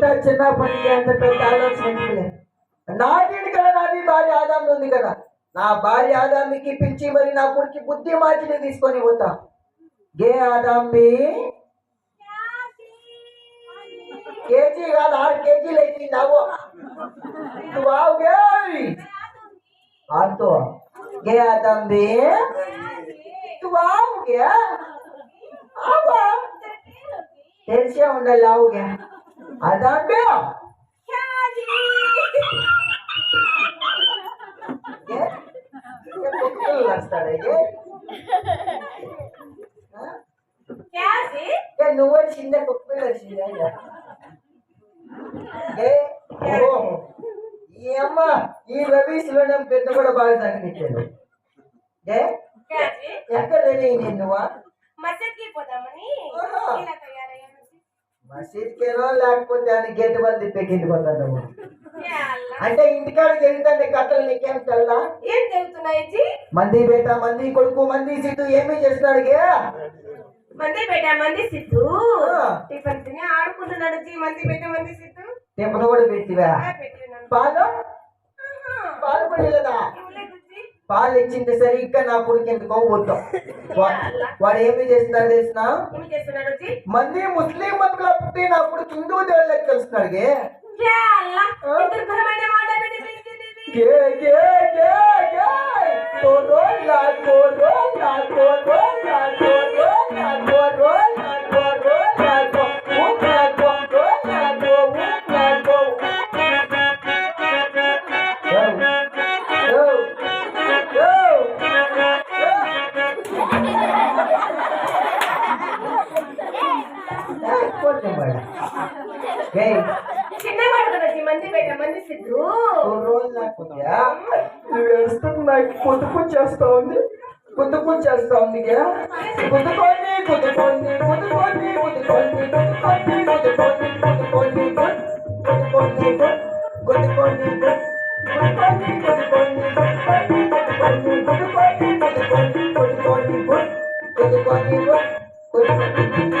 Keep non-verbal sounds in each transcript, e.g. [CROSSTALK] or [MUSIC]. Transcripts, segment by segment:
ఇంత చిన్న పనికి అంత పెద్ద ఆలోచన ఎందుకులే? నాకేంటి కదా నాది భార్య ఆదాం ఉంది కదా. నా భార్య ఆదామికి పిలిచి మరి నా కొడుకు బుద్ధి మార్చిని తీసుకొని పోతా. గే ఆదాంబి? కేజీ కాదు ఆరు కేజీలు అయితే నవ్వు వావ్ గే 아담배야. 예? 이게 뭐 큰일 났다 이게? 야지? 야 누가 진짜 복불을 지냐 예? 오. ఈ అమ్మ ఈ రవీస్లో నేను పెద్ద కూడా బాగా తగ్గించాను ఏ ఎక్కడ నువ్వా మసీద్కి పోదామని మసీద్కేనో లేకపోతే అని గేట్ వాళ్ళు తిప్పేకి యా అల్లా. అంటే ఇంటికాడ జరుగుతుంది కథలు నీకేం తెల్లా? ఏం జరుగుతున్నాయి మంది బేట మంది కొడుకు మంది సిట్టు ఏమీ చేస్తున్నాడు గే? మంది బేట మంది సిద్ధు. టిఫిన్ తిని ఆడుకుంటున్నాడు జీ మంది బేట మంది సిద్ధు. టెంపలు కూడా పెట్టివా? పాలు. పాలు కూడా లేదా. పాలు ఇచ్చింది సరిగ్గా నా కొడుకు ఎందుకో పోతాం [LAUGHS] వాడు ఏమి చేస్తున్నారు తెలిసిన? మంది ముస్లిం మతుకులా పుట్టి నా కొడుకు హిందూ దేవుళ్ళకి తెలుస్తున్నాడు కోరో కోరో కోరో కోరో చిన్నవాడు కదా జీ మంది బేట మంది సిద్ధు నువ్వు ఏడుస్తుంది నాకు పొద్దుపు చేస్తా ఉంది పొద్దుపు చేస్తా ఉంది కుదుకోండి కుదుకోండి కుదుకోండి కుదుకోండి కుదుకోండి కుదుకోండి కుదుకోండి కుదుకోండి కుదుకోండి కుదుకోండి కుదుకోండి కుదుకోండి కుదుకోండి కుదుకోండి కుదుకోండి కుదుకోండి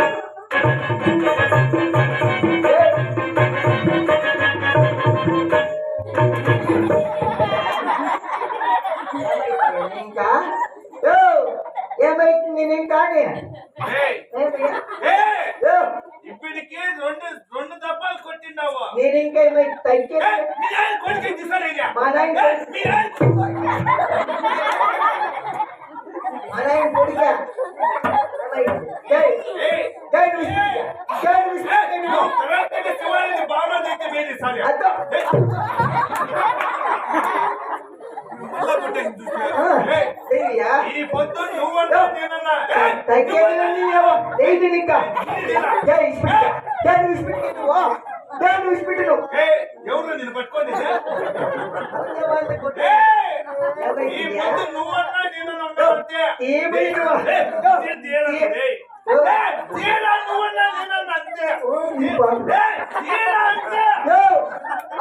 ఇంకా ఏమైతుంది నేను కానీ ఇప్పటికే రెండు రెండు దప్పాలు కొట్టిండావు. నేను ఇంకా. ఏమైతే తగ్గే కొడుకు. మా నాయన మా నాయన కొడుకా. ಬಾಮ ఎవరు నేను పట్టుకోండి నువ్వన్నా నేను నువ్వన్నా నేను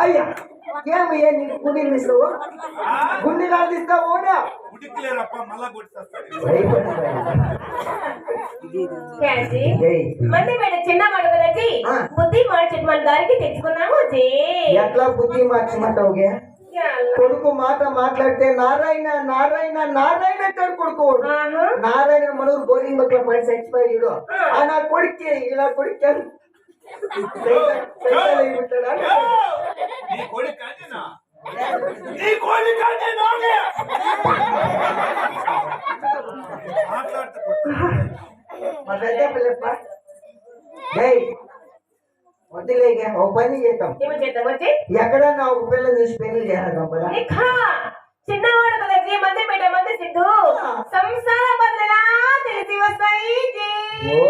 అయ్యా ఏమయ్యా నీకు గుండెలు తీస్తావు గుండెలు తీస్తావు గుడికి లేరప్ప మళ్ళా గుడి మళ్ళీ మేడం చిన్న మాట కదండి బుద్ధి మార్చమని గారికి తెచ్చుకున్నాము. ఎట్లా బుద్ధి మార్చమంటావు కొడుకు మాట మాట్లాడితే నారాయణ నారాయణ నారాయణ అంటాడు కొడుకు. నారాయణ మనూరు బోరింగ్ ఒక పని చచ్చిపోయాడు ఆ. నా కొడుక్కి ఇలా కొడుక్కి కొడుకు కాదేనా? నీ కొడుకు కాదే నాకే పెద్ద పిల్లప్ప వద్దులేగా ఓ పని చేద్దాం. ఎక్కడన్నా ఒక పిల్ల చూసి పెళ్ళి చేద్దాం కదా చిన్నవాడు కదా జీ మంది బేట మంది సిద్ధు. సంసార బదులా తెలిసి వస్తాయి జీ. ఓ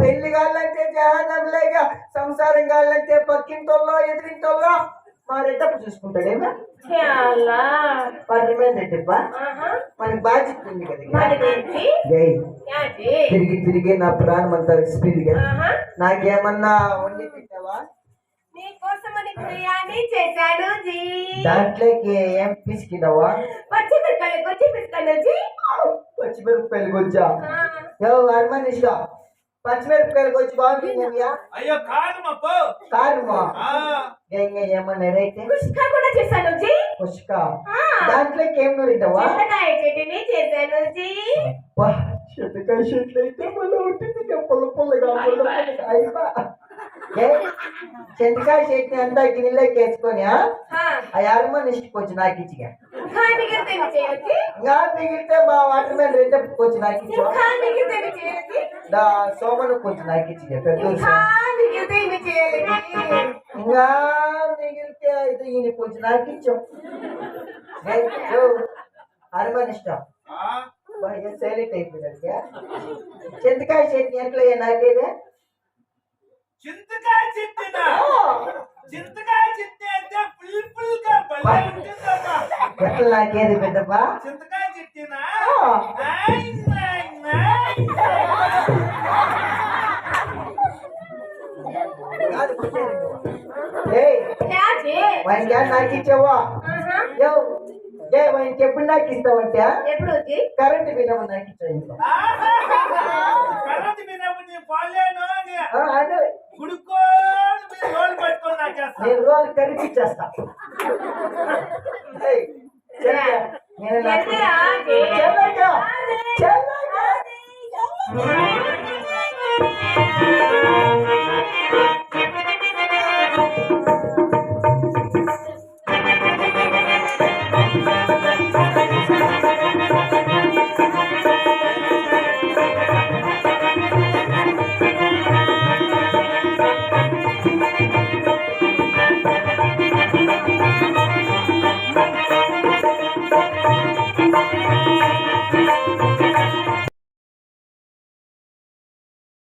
పెళ్ళి కాళ్ళంటే జహానం లేక సంసారం కాళ్ళంటే పక్కింటోళ్ళో ఎదిరింటోళ్ళో. రెడ్డప్ప చూసుకుంటాడేమో మనకి తిరిగి తిరిగి నా ప్రాణం అంతా ఎక్స్పీరియన్ నాకేమన్నా వండి తింటావా? దాంట్లోకి ఏం పిసికినావా? పచ్చిమిరపకాయలు వచ్చి పిసుకనొచ్చి పచ్చిమిరపకాయలు వచ్చా అర్మనిషా పచ్చిమిరపకాయలు వచ్చి బాగుంటుందయ్యా అయ్యో కాదు కాదు మా పో కారమా ఆ, ఇంకా ఏమన్నా రైతే కుష్కా కూడా చేశాను జీ. పుష్క ఆ. దాంట్లోకి ఏం నూరిద్దావా చింతకాయ చట్నీ చేశాను జీ. చెట్టుకాయ చెట్లు అయితే మళ్ళీ ఉంటుంది పుల్ల పుల్లగా అయిపా చింతకాయ అంతా గిన్నెలోకి వేసుకొని ఆ? యారమని ఇష్టకొచ్చి నాకు ఇచ్చిగా మిగిలితే మా వాటర్ మ్యాన్ రెండప్పుడు కొంచెం నాకు ఇచ్చు సోమను కొంచెం నాకు ఇచ్చిగా పెద్ద ఇంకా మిగిలితే అయితే ఈయన కొంచెం నాకు ఇచ్చాం హనుమాన్ ఇష్టం సైలెంట్ అయిపోయాడు చింతకాయ చట్నీ ఎట్లా నాకేదే చింతకాయ చిట్టినా చింతకాయ చిట్టి అంటే ఫుల్ ఫుల్గా భలే ఉంటుందమ్మా. ఎట్లా నాకేది పెద్దప్పా? చింతకాయ చిట్టినా వానికి నాకు ఇచ్చావా ఏ వానికి ఎప్పుడు నాకు ఇస్తావంటే ఎప్పుడు వచ్చి కరెంట్ బిల్ నాకు ఇచ్చావు నేను రోజు కరెంట్ ఇచ్చేస్తా నేను